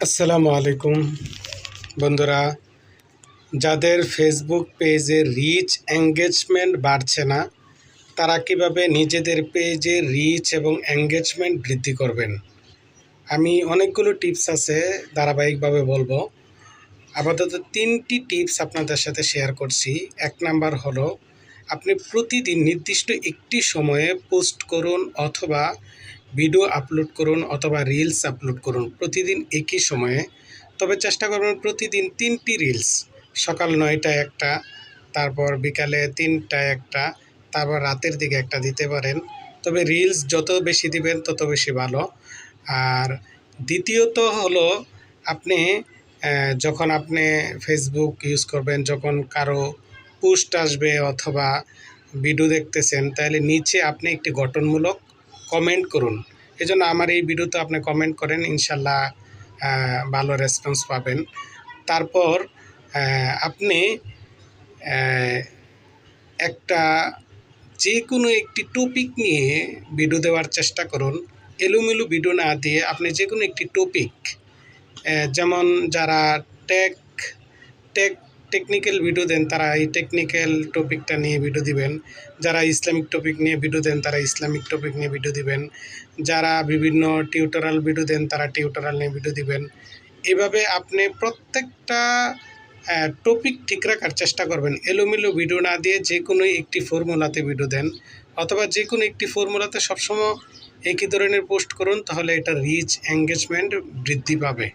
আসসালামু আলাইকুম বন্ধুরা। যাদের ফেসবুক পেজে রিচ এঙ্গেজমেন্ট বাড়ছে না, তারা কীভাবে নিজেদের পেজে রিচ এবং এঙ্গেজমেন্ট বৃদ্ধি করবেন? আমি অনেকগুলো টিপস আছে, ধারাবাহিকভাবে বলব। আপাতত তিনটি টিপস আপনাদের সাথে শেয়ার করছি। এক নাম্বার হলো, আপনি প্রতিদিন নির্দিষ্ট একটি সময়ে পোস্ট করুন অথবা ভিডিও আপলোড করুন অথবা রিলস আপলোড করুন প্রতিদিন একই সময়ে। তবে চেষ্টা করবেন প্রতিদিন তিনটি রিলস সকাল নয়টায় একটা, তারপর বিকালে তিনটায় একটা, তারপর রাতের দিকে একটা দিতে পারেন। তবে রিলস যত বেশি দিবেন, তত বেশি ভালো। আর দ্বিতীয়ত হলো আপনি যখন আপনি ফেসবুক ইউজ করবেন, যখন কারও পোস্ট আসবে অথবা ভিডিও দেখতেছেন, তাহলে নিচে আপনি একটি গঠনমূলক কমেন্ট করুন। এই জন্য আমার এই ভিডিওতে আপনি কমেন্ট করেন, ইনশাল্লাহ ভালো রেসপন্স পাবেন। তারপর আপনি একটা যে কোনো একটি টপিক নিয়ে ভিডিও দেওয়ার চেষ্টা করুন। এলোমেলো ভিডিও না দিয়ে আপনি যে কোনো একটি টপিক যেমন যারা টেক টেক টেকনিক্যাল ভিডিও দেন, তারা এই টেকনিক্যাল টপিকটা নিয়ে ভিডিও দিবেন। যারা ইসলামিক টপিক নিয়ে ভিডিও দেন, তারা ইসলামিক টপিক নিয়ে ভিডিও দিবেন। যারা বিভিন্ন টিউটোরাল ভিডিও দেন, তারা টিউটোরাল নিয়ে ভিডিও দিবেন। এভাবে আপনি প্রত্যেকটা টপিক ঠিক রাখার চেষ্টা করবেন। এলোমেলো ভিডিও না দিয়ে যে কোনো একটি ফর্মুলাতে ভিডিও দেন। অথবা যে কোনো একটি ফর্মুলাতে সবসময় একই ধরনের পোস্ট করুন, তাহলে এটা রিচ এঙ্গেজমেন্ট বৃদ্ধি পাবে।